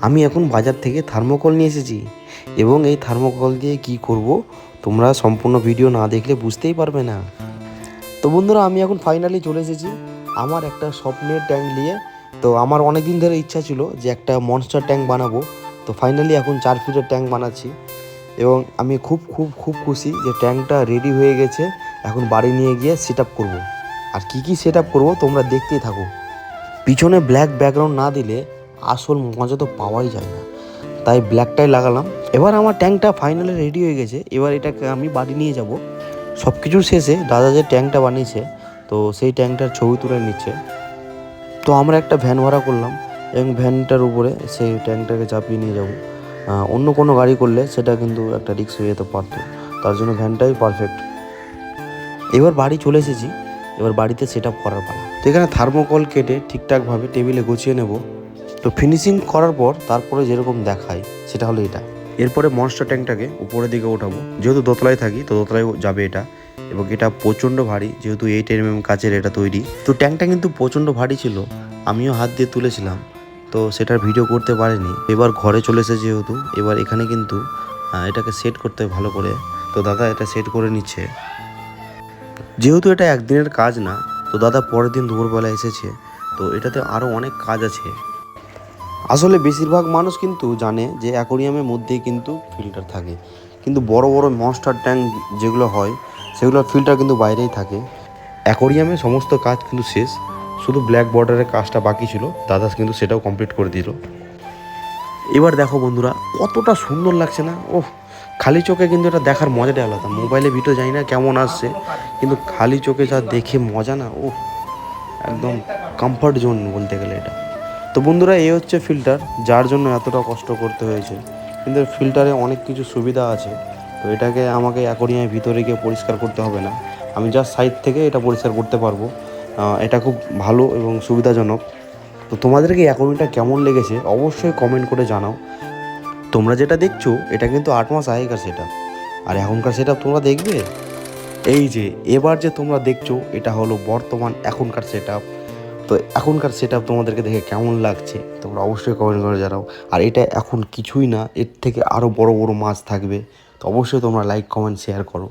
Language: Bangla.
আমি এখন বাজার থেকে থার্মোকল নিয়ে এসেছি এবং এই থার্মোকল দিয়ে কি করব তোমরা সম্পূর্ণ ভিডিও না দেখলে বুঝতেই পারবে না। তো বন্ধুরা, আমি এখন ফাইনালি চলে এসেছি আমার একটা স্বপ্নের ট্যাঙ্ক নিয়ে। তো আমার অনেক দিন ধরে ইচ্ছা ছিল যে একটা মনস্টার ট্যাঙ্ক বানাবো। তো ফাইনালি এখন চার ফিটের ট্যাঙ্ক বানাচ্ছি এবং আমি খুব খুব খুব খুশি যে ট্যাঙ্কটা রেডি হয়ে গেছে। এখন বাড়ি নিয়ে গিয়ে সেট আপ করব। আর কি কি সেট আপ করব তোমরা দেখতেই থাকো। পিছনে ব্ল্যাক ব্যাকগ্রাউন্ড না দিলে আসল মজা তো পাওয়াই যায় না। তাই ব্ল্যাকটাই লাগালাম। এবার আমার ট্যাঙ্কটা ফাইনালি রেডি হয়ে গেছে। এবার এটাকে আমি বাড়ি নিয়ে যাব। সব কিছুর শেষে দাদা যে ট্যাঙ্কটা বানিয়েছে, তো সেই ট্যাঙ্কটার ছবি তুলে নিচ্ছে। তো আমরা একটা ভ্যান ভাড়া করলাম এবং ভ্যানটার উপরে সেই ট্যাঙ্কটাকে চাপিয়ে নিয়ে যাব। অন্য কোনো গাড়ি করলে সেটা কিন্তু একটা রিক্স হয়ে যেতে পারতো। তার জন্য ভ্যানটাই পারফেক্ট এবার বাড়ি চলে এসেছি। এবার বাড়িতে সেট আপ করার পালা। তো এখানে থার্মোকল কেটে ঠিকঠাকভাবে টেবিলে গুছিয়ে নেব। তো ফিনিশিং করার পর তারপরে যেরকম দেখায় সেটা হলো এটা। এরপরে মনস্টার ট্যাঙ্কটাকে উপরের দিকে ওঠাবো। যেহেতু দোতলায় থাকি, তো দোতলায় যাবে এটা। এবং এটা প্রচণ্ড ভারী, যেহেতু এইট এম এম কাচের এটা তৈরি। তো ট্যাঙ্কটা কিন্তু প্রচণ্ড ভারী ছিল। আমিও হাত দিয়ে তুলেছিলাম। তো সেটার ভিডিও করতে পারিনি। এবার ঘরে চলে এসেছে যেহেতু, এবার এখানে কিন্তু এটাকে সেট করতে ভালো করে। তো দাদা এটা সেট করে নিচ্ছে। যেহেতু এটা একদিনের কাজ না, তো দাদা পরের দিন দুপুরবেলা এসেছে। তো এটাতে আরও অনেক কাজ আছে। আসলে বেশিরভাগ মানুষ কিন্তু জানে যে অ্যাকোরিয়ামের মধ্যেই কিন্তু ফিল্টার থাকে। কিন্তু বড় বড় মনস্টার ট্যাঙ্ক যেগুলো হয় সেগুলোর ফিল্টার কিন্তু বাইরেই থাকে। অ্যাকোরিয়ামে সমস্ত কাজ কিন্তু শেষ। শুধু ব্ল্যাক বর্ডারের কাজটা বাকি ছিল, দাদা কিন্তু সেটাও কমপ্লিট করে দিল। এবার দেখো বন্ধুরা, কতটা সুন্দর লাগছে না? ওহ, খালি চোখে কিন্তু এটা দেখার মজাটাই আলাদা। মোবাইলে ভিডিও জানি না কেমন আসছে, কিন্তু খালি চোখে যা দেখে মজা না ও একদম কমফর্ট জোন বলতে গেলে এটা। তো বন্ধুরা, এই হচ্ছে ফিল্টার যার জন্য এতটা কষ্ট করতে হয়েছে। কিন্তু ফিল্টারে অনেক কিছু সুবিধা আছে, তো এটাকে আমাকে অ্যাকোরিয়ামের ভিতরে গিয়ে পরিষ্কার করতে হবে না। আমি জাস্ট সাইড থেকে এটা পরিষ্কার করতে পারব। এটা খুব ভালো এবং সুবিধাজনক। তো তোমাদেরকে অ্যাকোরিয়ামটা কেমন লেগেছে, অবশ্যই কমেন্ট করে জানাও। তোমরা যেটা দেখছ, এটা কিন্তু আট মাস আগেকার সেটা আর এখনকার সেটা তোমরা দেখবে? এই যে, এবার যে তোমরা দেখছ, এটা হলো বর্তমান এখনকার সেট তো এখনকার সেট তোমাদেরকে দেখে কেমন লাগছে, তোমরা অবশ্যই কমেন্ট করে জানাও। আর এটা এখন কিছুই না, এর থেকে আরও বড় বড় মাছ থাকবে। তো অবশ্যই তোমরা লাইক কমেন্ট শেয়ার করো।